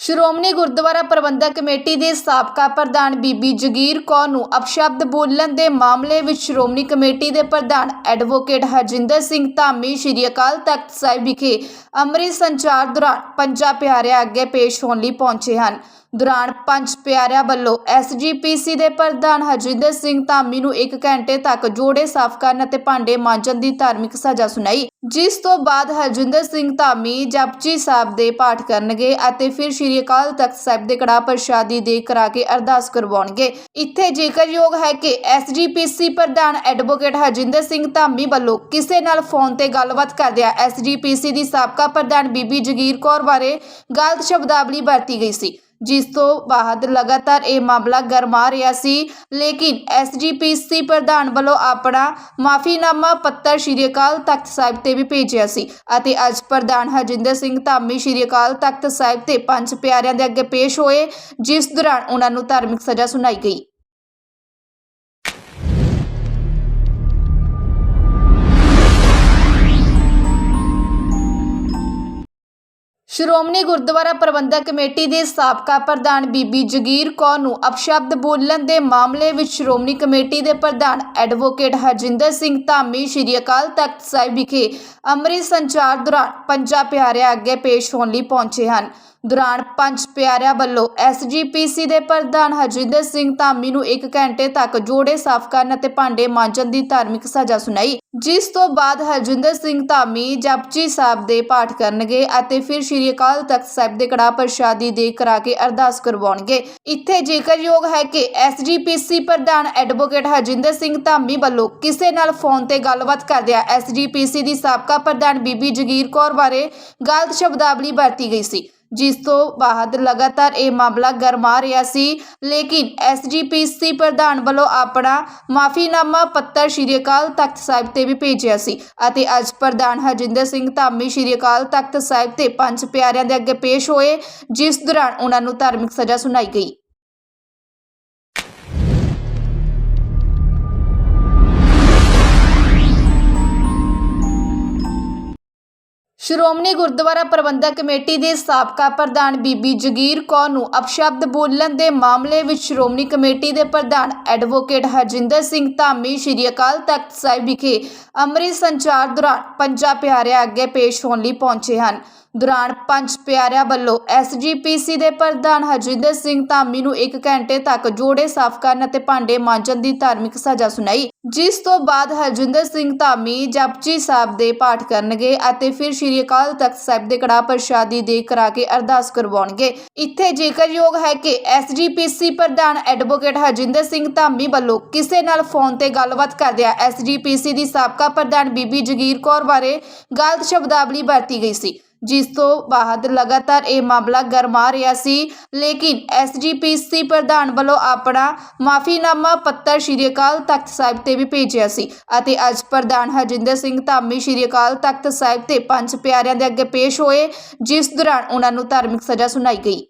ਸ਼੍ਰੋਮਣੀ ਗੁਰਦੁਆਰਾ ਪ੍ਰਬੰਧਕ committee ਦੇ ਸਾਬਕਾ ਪ੍ਰਧਾਨ ਬੀਬੀ ਜਗੀਰ ਕੌਰ ਨੂੰ ਅਪਸ਼ਬਦ ਬੋਲਣ ਦੇ ਮਾਮਲੇ ਵਿੱਚ ਸ਼੍ਰੋਮਣੀ ਕਮੇਟੀ ਦੇ ਪ੍ਰਧਾਨ ਐਡਵੋਕੇਟ ਹਰਜਿੰਦਰ ਸਿੰਘ ਧਾਮੀ ਸ਼੍ਰੀ ਅਕਾਲ ਤਖਤ ਸਾਹਿਬ ਵਿਖੇ ਅੰਮ੍ਰਿਤ ਸੰਚਾਰ ਦੌਰਾਨ ਪੰਜਾਂ ਪਿਆਰਿਆਂ ਅੱਗੇ ਪੇਸ਼ ਹੋਣ ਲਈ ਪਹੁੰਚੇ ਹਨ। ਦੌਰਾਨ ਪੰਜ ਪਿਆਰਿਆਂ ਵੱਲੋਂ ਐਸਜੀਪੀਸੀ ਦੇ ਪ੍ਰਧਾਨ ਹਰਜਿੰਦਰ ਸਿੰਘ ਧਾਮੀ ਨੂੰ 1 ਘੰਟੇ ਤੱਕ ਜੋੜੇ ਸਾਫ਼ ਕਰਨ ਅਤੇ ਭਾਂਡੇ ਮਾਂਜਣ ਦੀ ਧਾਰਮਿਕ ਸਜ਼ਾ ਸੁਣਾਈ। ਜਿਸ ਤੋਂ ਬਾਅਦ ਹਰਜਿੰਦਰ ਸਿੰਘ ਧਾਮੀ ਜਪਜੀ ਸਾਹਿਬ ਦੇ ਪਾਠ ਕਰਨਗੇ ਅਤੇ ਫਿਰ ਸ਼੍ਰੀ ਅਕਾਲ ਤਖਤ ਸਾਹਿਬ ਦੇ ਕੜਾ ਪ੍ਰਸ਼ਾਦੀ ਦੇ ਕਰਾ ਕੇ ਅਰਦਾਸ ਕਰਵਾਉਣਗੇ। ਇੱਥੇ ਜ਼ਿਕਰਯੋਗ ਹੈ ਕਿ ਐਸਜੀਪੀਸੀ ਪ੍ਰਧਾਨ ਐਡਵੋਕੇਟ ਹਰਜਿੰਦਰ ਸਿੰਘ ਧਾਮੀ ਵੱਲੋਂ ਕਿਸੇ ਨਾਲ ਫੋਨ ਤੇ ਗੱਲਬਾਤ ਕਰਦਿਆਂ ਐਸਜੀਪੀਸੀ ਦੀ ਸਾਬਕਾ ਪ੍ਰਧਾਨ ਬੀਬੀ ਜਗੀਰ ਕੌਰ ਬਾਰੇ ਗਲਤ ਸ਼ਬਦਾਵਲੀ ਵਰਤੀ ਗਈ ਸੀ। ਜਿਸ ਤੋਂ ਬਾਅਦ ਲਗਾਤਾਰ ਇਹ ਮਾਮਲਾ ਗਰਮਾ ਰਿਹਾ ਸੀ। ਲੇਕਿਨ ਐਸਜੀਪੀਸੀ ਪ੍ਰਧਾਨ ਵੱਲੋਂ ਆਪਣਾ ਮਾਫੀਨਾਮਾ ਪੱਤਰ ਸ਼੍ਰੀ ਅਕਾਲ ਤਖਤ ਸਾਹਿਬ ਤੇ ਵੀ ਭੇਜਿਆ ਸੀ ਅਤੇ ਅੱਜ ਪ੍ਰਧਾਨ ਹਰਜਿੰਦਰ ਸਿੰਘ ਧਾਮੀ ਸ਼੍ਰੀ ਅਕਾਲ ਤਖਤ ਸਾਹਿਬ ਤੇ ਪੰਜ ਪਿਆਰਿਆਂ ਦੇ ਅੱਗੇ ਪੇਸ਼ ਹੋਏ, ਜਿਸ ਦੌਰਾਨ ਉਹਨਾਂ ਨੂੰ ਧਾਰਮਿਕ ਸਜ਼ਾ ਸੁਣਾਈ ਗਈ। ਸ਼੍ਰੋਮਣੀ ਗੁਰਦੁਆਰਾ ਪ੍ਰਬੰਧਕ ਕਮੇਟੀ ਦੇ ਸਾਬਕਾ ਪ੍ਰਧਾਨ ਬੀਬੀ ਜਗੀਰ ਕੌਰ ਨੂੰ ਅਪਸ਼ਬਦ ਬੋਲਣ ਦੇ ਮਾਮਲੇ ਵਿੱਚ ਸ਼੍ਰੋਮਣੀ ਕਮੇਟੀ ਦੇ ਪ੍ਰਧਾਨ ਐਡਵੋਕੇਟ ਹਰਜਿੰਦਰ ਸਿੰਘ ਧਾਮੀ ਸ਼੍ਰੀ ਅਕਾਲ ਤਖਤ ਸਾਹਿਬ ਵਿਖੇ ਅੰਮ੍ਰਿਤ ਸੰਚਾਰ ਦੌਰਾਨ ਪੰਜਾਂ ਪਿਆਰਿਆਂ ਅੱਗੇ ਪੇਸ਼ ਹੋਣ ਲਈ ਪਹੁੰਚੇ ਹਨ। ਦੌਰਾਨ ਪੰਜ ਪਿਆਰਿਆਂ ਵੱਲੋਂ ਐਸਜੀਪੀਸੀ ਦੇ ਪ੍ਰਧਾਨ ਹਰਜਿੰਦਰ ਸਿੰਘ ਧਾਮੀ ਨੂੰ 1 ਘੰਟੇ ਤੱਕ ਜੋੜੇ ਸਾਫ਼ ਕਰਨ ਅਤੇ ਭਾਂਡੇ ਮਾਂਜਣ ਦੀ ਧਾਰਮਿਕ ਸਜ਼ਾ ਸੁਣਾਈ। ਜਿਸ ਤੋਂ ਬਾਅਦ ਹਰਜਿੰਦਰ ਸਿੰਘ ਧਾਮੀ ਜਪਜੀ ਸਾਹਿਬ ਦੇ ਪਾਠ ਕਰਨਗੇ ਅਤੇ ਫਿਰ ਸ਼੍ਰੀ ਅਕਾਲ ਤਖਤ ਸਾਹਿਬ ਦੇ ਕੜਾ ਪ੍ਰਸ਼ਾਦੀ ਦੇ ਕਰਾ ਕੇ ਅਰਦਾਸ ਕਰਵਾਉਣਗੇ। ਇੱਥੇ ਜ਼ਿਕਰਯੋਗ ਹੈ ਕਿ ਐਸਜੀਪੀਸੀ ਪ੍ਰਧਾਨ ਐਡਵੋਕੇਟ ਹਰਜਿੰਦਰ ਸਿੰਘ ਧਾਮੀ ਵੱਲੋਂ ਕਿਸੇ ਨਾਲ ਫੋਨ ਤੇ ਗੱਲਬਾਤ ਕਰਦਿਆਂ ਐਸਜੀਪੀਸੀ ਦੀ ਸਾਬਕਾ ਪ੍ਰਧਾਨ ਬੀਬੀ ਜਗੀਰ ਕੌਰ ਬਾਰੇ ਗਲਤ ਸ਼ਬਦਾਵਲੀ ਵਰਤੀ ਗਈ ਸੀ। ਜਿਸ ਤੋਂ ਬਾਅਦ ਲਗਾਤਾਰ ਇਹ ਮਾਮਲਾ ਗਰਮਾ ਰਿਹਾ ਸੀ। ਲੇਕਿਨ ਐਸਜੀਪੀਸੀ ਪ੍ਰਧਾਨ ਵੱਲੋਂ ਆਪਣਾ ਮਾਫੀਨਾਮਾ ਪੱਤਰ ਸ਼੍ਰੀ ਅਕਾਲ ਤਖਤ ਸਾਹਿਬ ਤੇ ਵੀ ਭੇਜਿਆ ਸੀ ਅਤੇ ਅੱਜ ਪ੍ਰਧਾਨ ਹਰਜਿੰਦਰ ਸਿੰਘ ਧਾਮੀ ਸ਼੍ਰੀ ਅਕਾਲ ਤਖਤ ਸਾਹਿਬ ਤੇ ਪੰਜ ਪਿਆਰਿਆਂ ਦੇ ਅੱਗੇ ਪੇਸ਼ ਹੋਏ, ਜਿਸ ਦੌਰਾਨ ਉਹਨਾਂ ਨੂੰ ਧਾਰਮਿਕ ਸਜ਼ਾ ਸੁਣਾਈ ਗਈ। ਸ਼੍ਰੋਮਣੀ ਗੁਰਦੁਆਰਾ ਪ੍ਰਬੰਧਕ ਕਮੇਟੀ ਦੇ ਸਾਬਕਾ ਪ੍ਰਧਾਨ ਬੀਬੀ ਜਗੀਰ ਕੌਰ ਨੂੰ ਅਪਸ਼ਬਦ ਬੋਲਣ ਦੇ ਮਾਮਲੇ ਵਿੱਚ ਸ਼੍ਰੋਮਣੀ ਕਮੇਟੀ ਦੇ ਪ੍ਰਧਾਨ ਐਡਵੋਕੇਟ ਹਰਜਿੰਦਰ ਸਿੰਘ ਧਾਮੀ, ਸ਼੍ਰੀ ਅਕਾਲ ਤਖਤ ਸਾਹਿਬ ਵਿਖੇ ਅੰਮ੍ਰਿਤ ਸੰਚਾਰ ਦੌਰਾਨ ਪੰਜਾਂ ਪਿਆਰਿਆਂ ਅੱਗੇ ਪੇਸ਼ ਹੋਣ ਲਈ ਪਹੁੰਚੇ ਹਨ। ਦੌਰਾਨ ਪੰਜ ਪਿਆਰਿਆਂ ਵੱਲੋਂ ਐਸਜੀਪੀਸੀ ਦੇ ਪ੍ਰਧਾਨ ਹਰਜਿੰਦਰ ਸਿੰਘ ਧਾਮੀ ਨੂੰ 1 ਘੰਟੇ ਤੱਕ ਜੋੜੇ ਸਾਫ਼ ਕਰਨ ਅਤੇ ਭਾਂਡੇ ਮਾਂਜਣ ਦੀ ਧਾਰਮਿਕ ਸਜ਼ਾ ਸੁਣਾਈ। ਜਿਸ ਤੋਂ ਬਾਅਦ ਹਰਜਿੰਦਰ ਸਿੰਘ ਧਾਮੀ ਜਪਜੀ ਸਾਹਿਬ ਦੇ ਪਾਠ ਕਰਨਗੇ ਅਤੇ ਫਿਰ ਸ਼੍ਰੀ ਅਕਾਲ ਤਖਤ ਸਾਹਿਬ ਦੇ ਕੜਾ ਪ੍ਰਸ਼ਾਦੀ ਦੇ ਕਰਾ ਕੇ ਅਰਦਾਸ ਕਰਵਾਉਣਗੇ। ਇੱਥੇ ਜ਼ਿਕਰਯੋਗ ਹੈ ਕਿ ਐਸਜੀਪੀਸੀ ਪ੍ਰਧਾਨ ਐਡਵੋਕੇਟ ਹਰਜਿੰਦਰ ਸਿੰਘ ਧਾਮੀ ਵੱਲੋਂ ਕਿਸੇ ਨਾਲ ਫੋਨ ਤੇ ਗੱਲਬਾਤ ਕਰਦਿਆਂ ਐਸਜੀਪੀਸੀ ਦੀ ਸਾਬਕਾ ਪ੍ਰਧਾਨ ਬੀਬੀ ਜਗੀਰ ਕੌਰ ਬਾਰੇ ਗਲਤ ਸ਼ਬਦਾਵਲੀ ਵਰਤੀ ਗਈ ਸੀ। ਜਿਸ ਤੋਂ ਬਾਅਦ ਲਗਾਤਾਰ ਇਹ ਮਾਮਲਾ ਗਰਮਾ ਰਿਹਾ ਸੀ। ਲੇਕਿਨ ਐਸਜੀਪੀਸੀ ਪ੍ਰਧਾਨ ਵੱਲੋਂ ਆਪਣਾ ਮਾਫੀਨਾਮਾ ਪੱਤਰ ਸ਼੍ਰੀ ਅਕਾਲ ਤਖਤ ਸਾਹਿਬ ਤੇ ਵੀ ਭੇਜਿਆ ਸੀ ਅਤੇ ਅੱਜ ਪ੍ਰਧਾਨ ਹਰਜਿੰਦਰ ਸਿੰਘ ਧਾਮੀ ਸ਼੍ਰੀ ਅਕਾਲ ਤਖਤ ਸਾਹਿਬ ਤੇ ਪੰਜ ਪਿਆਰਿਆਂ ਦੇ ਅੱਗੇ ਪੇਸ਼ ਹੋਏ, ਜਿਸ ਦੌਰਾਨ ਉਹਨਾਂ ਨੂੰ ਧਾਰਮਿਕ ਸਜ਼ਾ ਸੁਣਾਈ ਗਈ।